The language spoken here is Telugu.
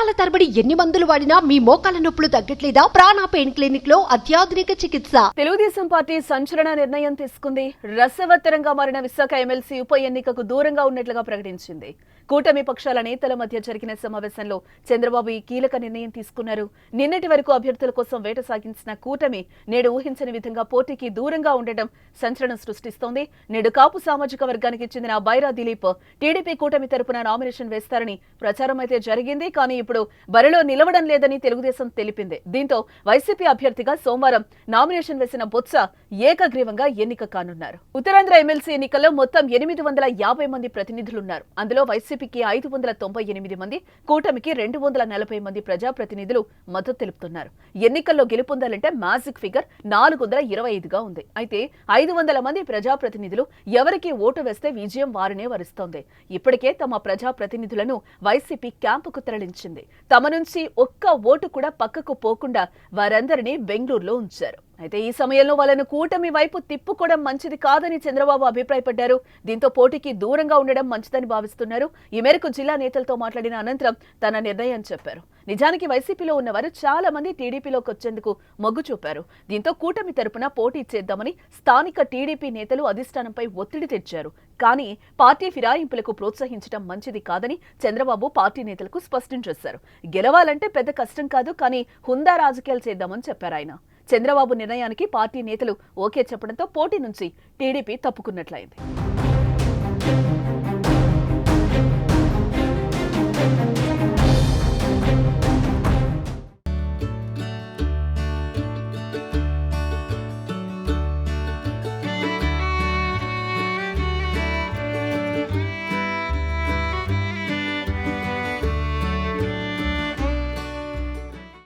సంవత్సరాల తరబడి ఎన్ని మందులు వాడినా మీ మోకాల నొప్పులు తగ్గట్లేదా? ప్రాణ పెయిన్ క్లినిక్లో అత్యాధునిక చికిత్స. తెలుగుదేశం పార్టీ సంచలన నిర్ణయం తీసుకుంది. రసవత్తరంగా మారిన విశాఖ ఎమ్మెల్సీ ఉప ఎన్నికకు దూరంగా ఉన్నట్లుగా ప్రకటించింది. కూటమి పక్షాల నేతల మధ్య జరిగిన సమావేశంలో చంద్రబాబు ఈ కీలక నిర్ణయం తీసుకున్నారు. నిన్నటి వరకు అభ్యర్థుల కోసం వేట సాగించిన కూటమి నేడు ఊహించని విధంగా పోటీకి దూరంగా ఉండటం సంచలనం సృష్టిస్తోంది. నేడు కాపు సామాజిక వర్గానికి చెందిన బైరా దిలీప్ టీడీపీ కూటమి తరపున నామినేషన్ వేస్తారని ప్రచారం అయితే జరిగింది. కానీ ఇప్పుడు బరిలో నిలవడం లేదని తెలుగుదేశం తెలిపింది. దీంతో వైసీపీ అభ్యర్థిగా సోమవారం నామినేషన్ వేసిన బొత్స ఏకగ్రీవంగా ఎన్నిక కానున్నారు. ఉత్తరాంధ్ర ఎమ్మెల్సీ ఎన్నికల్లో మొత్తం ఎనిమిది వందల యాభై మంది ప్రతినిధులున్నారు. అందులో వైసీపీకి ఐదు వందల తొంభై ఎనిమిది మంది కూటమికి రెండు వందల నలభై మంది ప్రజాప్రతినిధులు మద్దతు తెలుపుతున్నారు. ఎన్నికల్లో గెలుపొందాలంటే మ్యాజిక్ ఫిగర్ నాలుగు వందల ఇరవై ఐదుగా ఉంది. అయితే ఐదు వందల మంది ప్రజాప్రతినిధులు ఎవరికి ఓటు వేస్తే విజయం వారినే వరిస్తోంది. ఇప్పటికే తమ ప్రజాప్రతినిధులను వైసీపీ క్యాంపుకు తరలించింది. తమ నుంచి ఒక్క ఓటు కూడా పక్కకు పోకుండా వారందరినీ బెంగళూరులో ఉంచారు. అయితే ఈ సమయంలో వాళ్ళను కూటమి వైపు తిప్పుకోవడం మంచిది కాదని చంద్రబాబు అభిప్రాయపడ్డారు. దీంతో పోటీకి దూరంగా ఉండడం మంచిదని భావిస్తున్నారు. ఈ మేరకు జిల్లా నేతలతో మాట్లాడిన అనంతరం తన నిర్ణయం చెప్పారు. నిజానికి వైసీపీలో ఉన్నవారు చాలా మంది టీడీపీలోకి వచ్చేందుకు మొగ్గు చూపారు. దీంతో కూటమి తరపున పోటీ చేద్దామని స్థానిక టీడీపీ నేతలు అధిష్టానంపై ఒత్తిడి తెచ్చారు. కానీ పార్టీ ఫిరాయింపులకు ప్రోత్సహించడం మంచిది కాదని చంద్రబాబు పార్టీ నేతలకు స్పష్టం చేశారు. గెలవాలంటే పెద్ద కష్టం కాదు కానీ హుందా రాజకీయాలు చేద్దామని చెప్పారు ఆయన. చంద్రబాబు నిర్ణయానికి పార్టీ నేతలు ఓకే చెప్పడంతో పోటీ నుంచి టీడీపీ తప్పుకున్నట్లయింది.